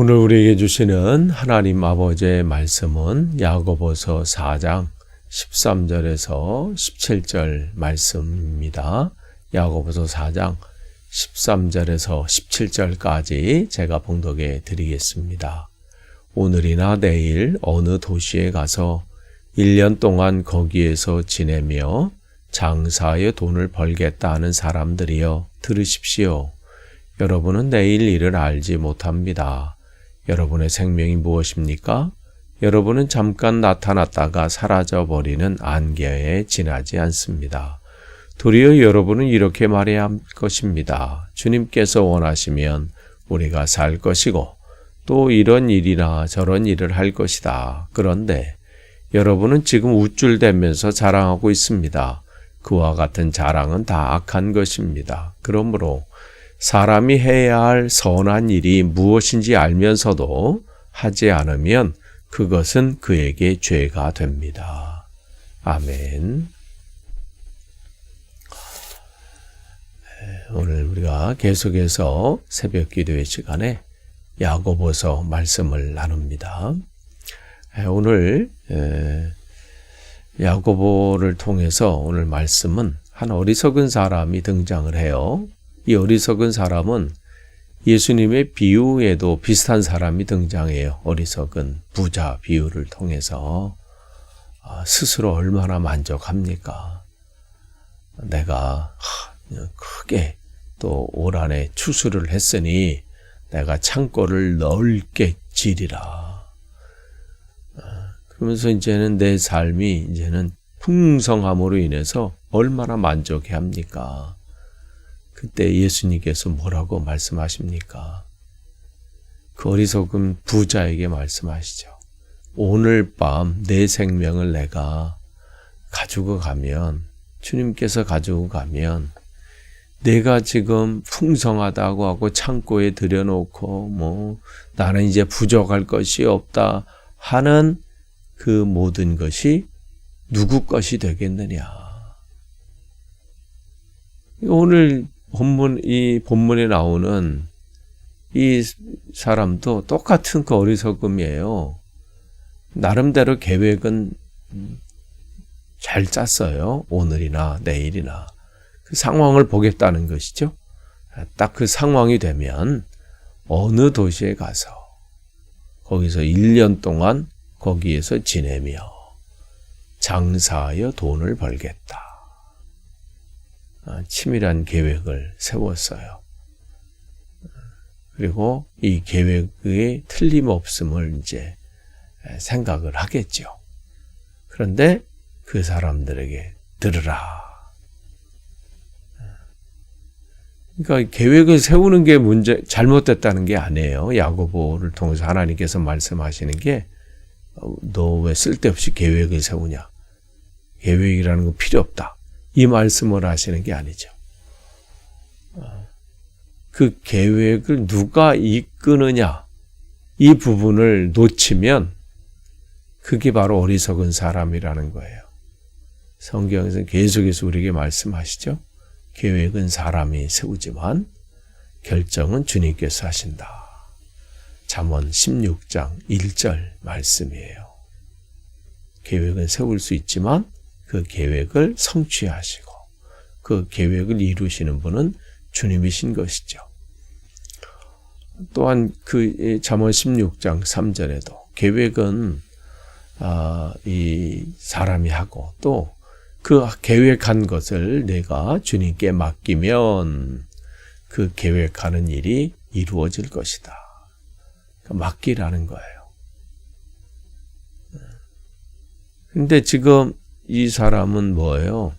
오늘 우리에게 주시는 하나님 아버지의 말씀은 야고보서 4장 13절에서 17절 말씀입니다. 야고보서 4장 13절에서 17절까지 제가 봉독해 드리겠습니다. 오늘이나 내일 어느 도시에 가서 1년 동안 거기에서 지내며 장사의 돈을 벌겠다 하는 사람들이여 들으십시오. 여러분은 내일 일을 알지 못합니다. 여러분의 생명이 무엇입니까? 여러분은 잠깐 나타났다가 사라져 버리는 안개에 지나지 않습니다. 도리어 여러분은 이렇게 말해야 할 것입니다. 주님께서 원하시면 우리가 살 것이고 또 이런 일이나 저런 일을 할 것이다. 그런데 여러분은 지금 우쭐대면서 자랑하고 있습니다. 그와 같은 자랑은 다 악한 것입니다. 그러므로 사람이 해야 할 선한 일이 무엇인지 알면서도 하지 않으면 그것은 그에게 죄가 됩니다. 아멘. 오늘 우리가 계속해서 새벽 기도의 시간에 야고보서 말씀을 나눕니다. 오늘 야고보를 통해서 오늘 말씀은 한 어리석은 사람이 등장을 해요. 이 어리석은 사람은 예수님의 비유에도 비슷한 사람이 등장해요. 어리석은 부자 비유를 통해서 스스로 얼마나 만족합니까? 내가 크게 또 올 한해 추수를 했으니 내가 창고를 넓게 지리라. 그러면서 이제는 내 삶이 이제는 풍성함으로 인해서 얼마나 만족해 합니까? 그때 예수님께서 뭐라고 말씀하십니까? 그 어리석은 부자에게 말씀하시죠. 오늘 밤 내 생명을 내가 가지고 가면, 주님께서 가지고 가면, 내가 지금 풍성하다고 하고 창고에 들여놓고, 뭐, 나는 이제 부족할 것이 없다 하는 그 모든 것이 누구 것이 되겠느냐. 오늘 본문, 이 본문에 나오는 이 사람도 똑같은 그 어리석음이에요. 나름대로 계획은 잘 짰어요. 오늘이나 내일이나. 그 상황을 보겠다는 것이죠. 딱 그 상황이 되면 어느 도시에 가서 거기서 1년 동안 거기에서 지내며 장사하여 돈을 벌겠다. 치밀한 계획을 세웠어요. 그리고 이 계획의 틀림없음을 이제 생각을 하겠죠. 그런데 그 사람들에게 들으라. 그러니까 계획을 세우는 게 문제 잘못됐다는 게 아니에요. 야고보를 통해서 하나님께서 말씀하시는 게 너 왜 쓸데없이 계획을 세우냐? 계획이라는 거 필요 없다. 이 말씀을 하시는 게 아니죠. 그 계획을 누가 이끄느냐? 이 부분을 놓치면 그게 바로 어리석은 사람이라는 거예요. 성경에서 계속해서 우리에게 말씀하시죠. 계획은 사람이 세우지만 결정은 주님께서 하신다. 잠언 16장 1절 말씀이에요. 계획은 세울 수 있지만 그 계획을 성취하시고 그 계획을 이루시는 분은 주님이신 것이죠. 또한 그 잠언 16장 3절에도 계획은 아, 이 사람이 하고 또 그 계획한 것을 내가 주님께 맡기면 그 계획하는 일이 이루어질 것이다. 맡기라는 거예요. 근데 지금 이 사람은 뭐예요?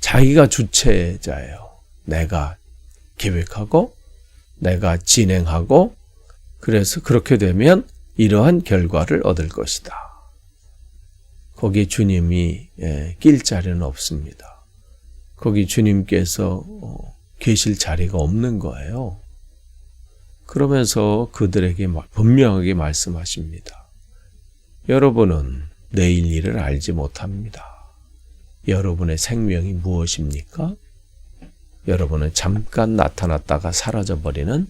자기가 주체자예요. 내가 계획하고, 내가 진행하고, 그래서 그렇게 되면 이러한 결과를 얻을 것이다. 거기 주님이 예, 낄 자리는 없습니다. 거기 주님께서 어, 계실 자리가 없는 거예요. 그러면서 그들에게 분명하게 말씀하십니다. 여러분은 내일 일을 알지 못합니다. 여러분의 생명이 무엇입니까? 여러분은 잠깐 나타났다가 사라져 버리는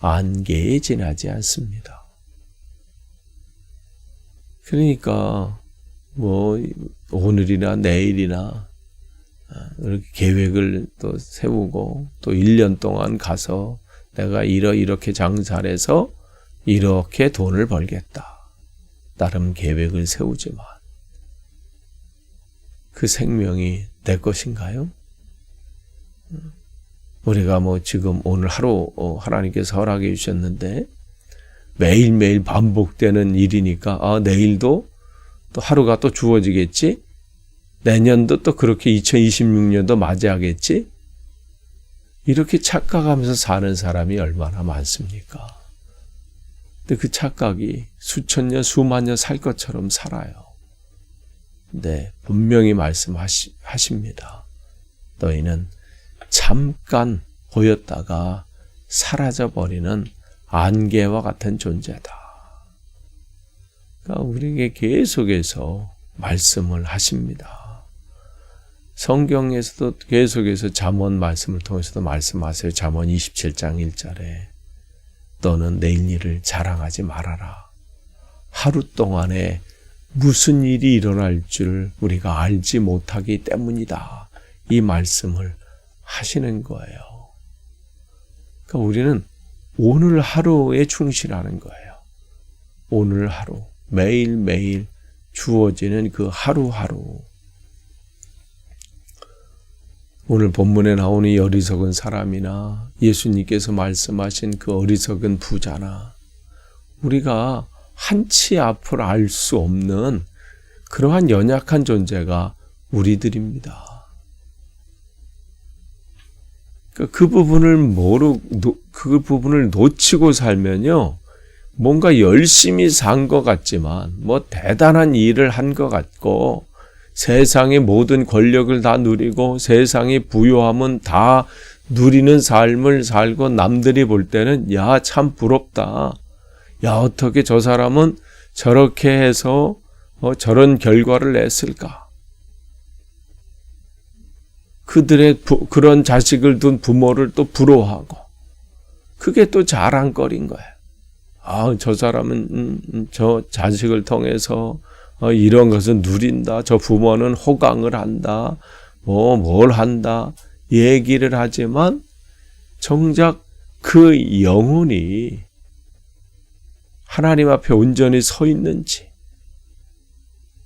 안개에 지나지 않습니다. 그러니까 뭐 오늘이나 내일이나 이렇게 계획을 또 세우고 또 1년 동안 가서 내가 이러 이렇게 장사를 해서 이렇게 돈을 벌겠다. 나름 계획을 세우지만 그 생명이 내 것인가요? 우리가 뭐 지금 오늘 하루 어, 하나님께서 허락해 주셨는데 매일매일 반복되는 일이니까 아 내일도 또 하루가 또 주어지겠지 내년도 또 그렇게 2026년도 맞이하겠지 이렇게 착각하면서 사는 사람이 얼마나 많습니까? 근데 그 착각이 수천 년, 수만 년 살 것처럼 살아요. 네, 분명히 말씀하십니다. 너희는 잠깐 보였다가 사라져버리는 안개와 같은 존재다. 그러니까 우리에게 계속해서 말씀을 하십니다. 성경에서도 계속해서 잠언 말씀을 통해서도 말씀하세요. 잠언 27장 1절에 너는 내일 일을 자랑하지 말아라. 하루 동안에 무슨 일이 일어날 줄 우리가 알지 못하기 때문이다. 이 말씀을 하시는 거예요. 그러니까 우리는 오늘 하루에 충실하는 거예요. 오늘 하루, 매일매일 주어지는 그 하루하루. 오늘 본문에 나오는 이 어리석은 사람이나 예수님께서 말씀하신 그 어리석은 부자나 우리가 한치 앞을 알 수 없는 그러한 연약한 존재가 우리들입니다. 그, 그 부분을 모르, 그 부분을 놓치고 살면요. 뭔가 열심히 산 것 같지만, 뭐 대단한 일을 한 것 같고, 세상의 모든 권력을 다 누리고, 세상의 부요함은 다 누리는 삶을 살고, 남들이 볼 때는, 야, 참 부럽다. 야, 어떻게 저 사람은 저렇게 해서 어, 저런 결과를 냈을까? 그들의 부, 그런 자식을 둔 부모를 또 부러워하고 그게 또 자랑거리인 거예요. 아, 저 사람은 음, 음, 저 자식을 통해서 어, 이런 것을 누린다. 저 부모는 호강을 한다. 뭐 뭘 한다. 얘기를 하지만 정작 그 영혼이 하나님 앞에 온전히 서 있는지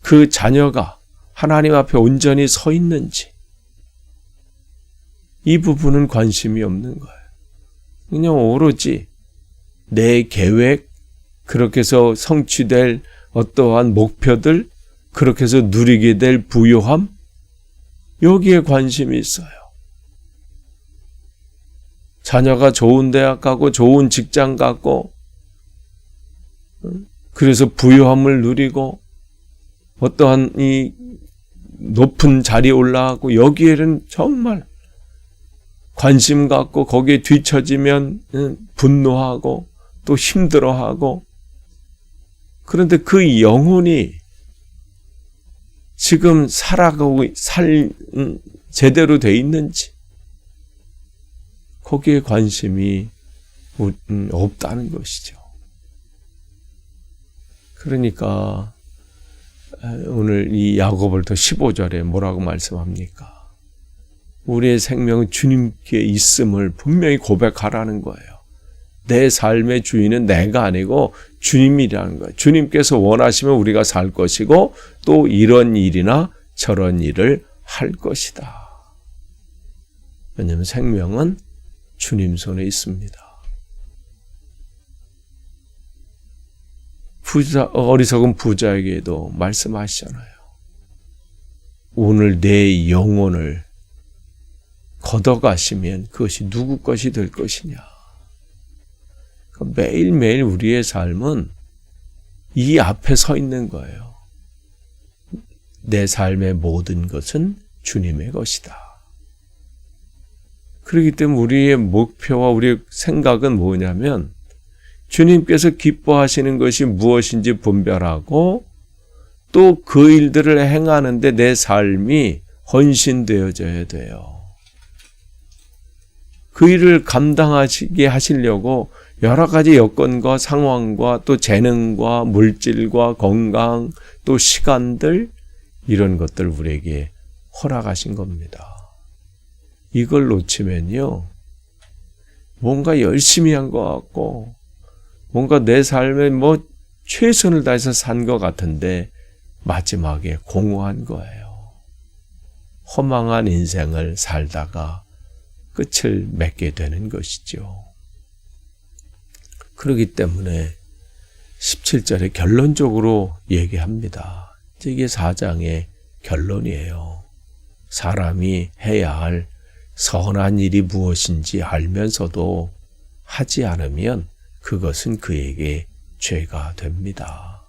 그 자녀가 하나님 앞에 온전히 서 있는지 이 부분은 관심이 없는 거예요. 그냥 오로지 내 계획, 그렇게 해서 성취될 어떠한 목표들, 그렇게 해서 누리게 될 부요함, 여기에 관심이 있어요. 자녀가 좋은 대학 가고 좋은 직장 가고, 그래서 부요함을 누리고, 어떠한 이 높은 자리에 올라가고, 여기에는 정말 관심 갖고 거기에 뒤처지면 분노하고 또 힘들어하고 그런데 그 영혼이 지금 살아가고 살 제대로 돼 있는지 거기에 관심이 없다는 것이죠. 그러니까 오늘 이 야고보서 15절에 뭐라고 말씀합니까? 우리의 생명은 주님께 있음을 분명히 고백하라는 거예요. 내 삶의 주인은 내가 아니고 주님이라는 거예요. 주님께서 원하시면 우리가 살 것이고 또 이런 일이나 저런 일을 할 것이다. 왜냐하면 생명은 주님 손에 있습니다. 부자, 어리석은 부자에게도 말씀하시잖아요. 오늘 내 영혼을 걷어가시면 그것이 누구 것이 될 것이냐. 매일매일 우리의 삶은 이 앞에 서 있는 거예요. 내 삶의 모든 것은 주님의 것이다. 그렇기 때문에 우리의 목표와 우리의 생각은 뭐냐면 주님께서 기뻐하시는 것이 무엇인지 분별하고 또 그 일들을 행하는데 내 삶이 헌신되어져야 돼요. 그 일을 감당하시게 하시려고 여러 가지 여건과 상황과 또 재능과 물질과 건강 또 시간들 이런 것들 우리에게 허락하신 겁니다. 이걸 놓치면요. 뭔가 열심히 한 것 같고 뭔가 내 삶에 뭐 최선을 다해서 산 것 같은데 마지막에 공허한 거예요. 허망한 인생을 살다가 끝을 맺게 되는 것이죠. 그렇기 때문에 17절에 결론적으로 얘기합니다. 이게 4장의 결론이에요. 사람이 해야 할 선한 일이 무엇인지 알면서도 하지 않으면 그것은 그에게 죄가 됩니다.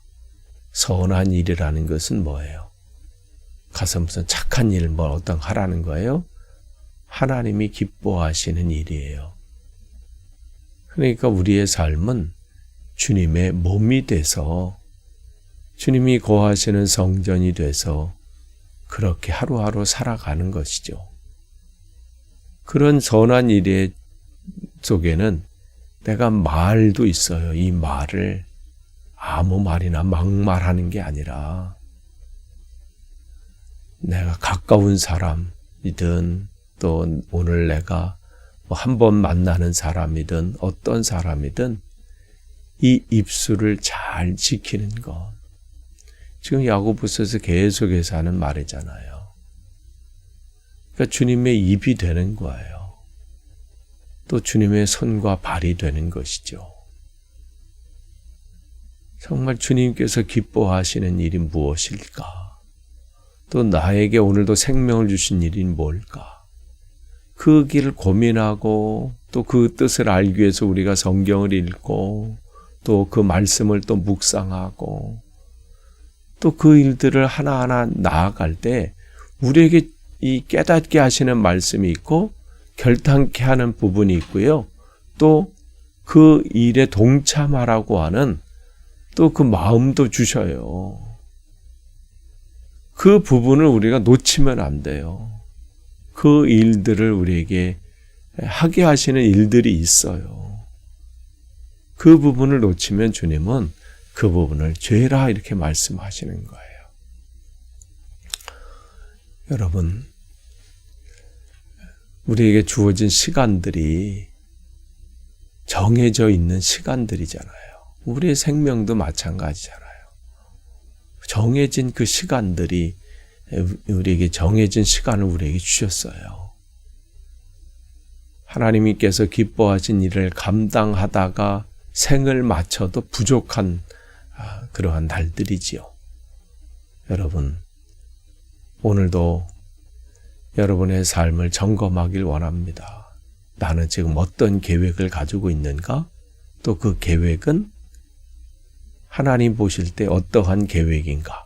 선한 일이라는 것은 뭐예요? 가서 무슨 착한 일, 뭐 어떤 하라는 거예요? 하나님이 기뻐하시는 일이에요. 그러니까 우리의 삶은 주님의 몸이 돼서 주님이 거하시는 성전이 돼서 그렇게 하루하루 살아가는 것이죠. 그런 선한 일 속에는 내가 말도 있어요. 이 말을 아무 말이나 막말하는 게 아니라 내가 가까운 사람이든 또 오늘 내가 뭐 한번 만나는 사람이든 어떤 사람이든 이 입술을 잘 지키는 것. 지금 야고보서에서 계속해서 하는 말이잖아요. 그러니까 주님의 입이 되는 거예요. 또 주님의 손과 발이 되는 것이죠. 정말 주님께서 기뻐하시는 일이 무엇일까? 또 나에게 오늘도 생명을 주신 일이 뭘까? 그 길을 고민하고 또 그 뜻을 알기 위해서 우리가 성경을 읽고 또 그 말씀을 또 묵상하고 또 그 일들을 하나하나 나아갈 때 우리에게 이 깨닫게 하시는 말씀이 있고 결단케 하는 부분이 있고요. 또 그 일에 동참하라고 하는 또 그 마음도 주셔요. 그 부분을 우리가 놓치면 안 돼요. 그 일들을 우리에게 하게 하시는 일들이 있어요. 그 부분을 놓치면 주님은 그 부분을 죄라 이렇게 말씀하시는 거예요. 여러분, 우리에게 주어진 시간들이 정해져 있는 시간들이잖아요. 우리의 생명도 마찬가지잖아요. 정해진 그 시간들이 우리에게 정해진 시간을 우리에게 주셨어요. 하나님께서 기뻐하신 일을 감당하다가 생을 마쳐도 부족한 아, 그러한 날들이지요. 여러분, 오늘도 여러분의 삶을 점검하길 원합니다. 나는 지금 어떤 계획을 가지고 있는가? 또 그 계획은 하나님 보실 때 어떠한 계획인가?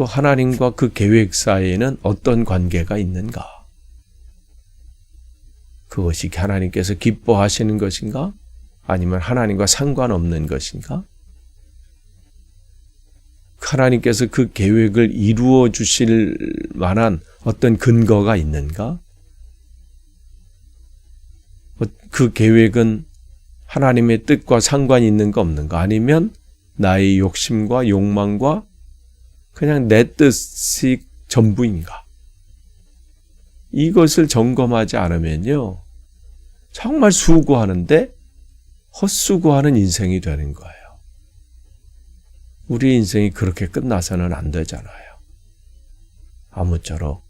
또 하나님과 그 계획 사이에는 어떤 관계가 있는가? 그것이 하나님께서 기뻐하시는 것인가? 아니면 하나님과 상관없는 것인가? 하나님께서 그 계획을 이루어 주실 만한 어떤 근거가 있는가? 그 계획은 하나님의 뜻과 상관이 있는가 없는가? 아니면 나의 욕심과 욕망과 그냥 내 뜻이 전부인가? 이것을 점검하지 않으면요. 정말 수고하는데 헛수고하는 인생이 되는 거예요. 우리 인생이 그렇게 끝나서는 안 되잖아요. 아무쪼록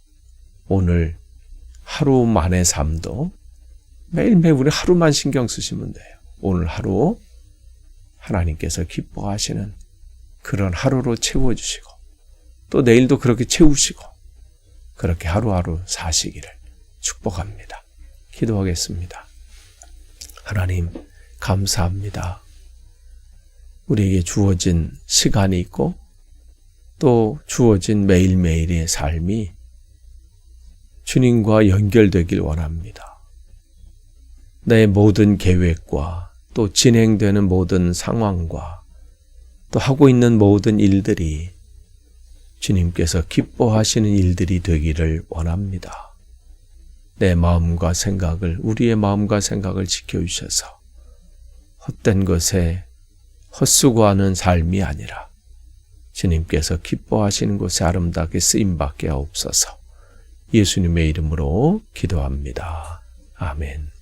오늘 하루만의 삶도 매일매일 우리 하루만 신경 쓰시면 돼요. 오늘 하루 하나님께서 기뻐하시는 그런 하루로 채워주시고 또 내일도 그렇게 채우시고 그렇게 하루하루 사시기를 축복합니다. 기도하겠습니다. 하나님, 감사합니다. 우리에게 주어진 시간이 있고 또 주어진 매일매일의 삶이 주님과 연결되길 원합니다. 내 모든 계획과 또 진행되는 모든 상황과 또 하고 있는 모든 일들이 주님께서 기뻐하시는 일들이 되기를 원합니다. 내 마음과 생각을 우리의 마음과 생각을 지켜주셔서 헛된 것에 헛수고하는 삶이 아니라 주님께서 기뻐하시는 곳에 아름답게 쓰임받게 하옵소서 예수님의 이름으로 기도합니다. 아멘.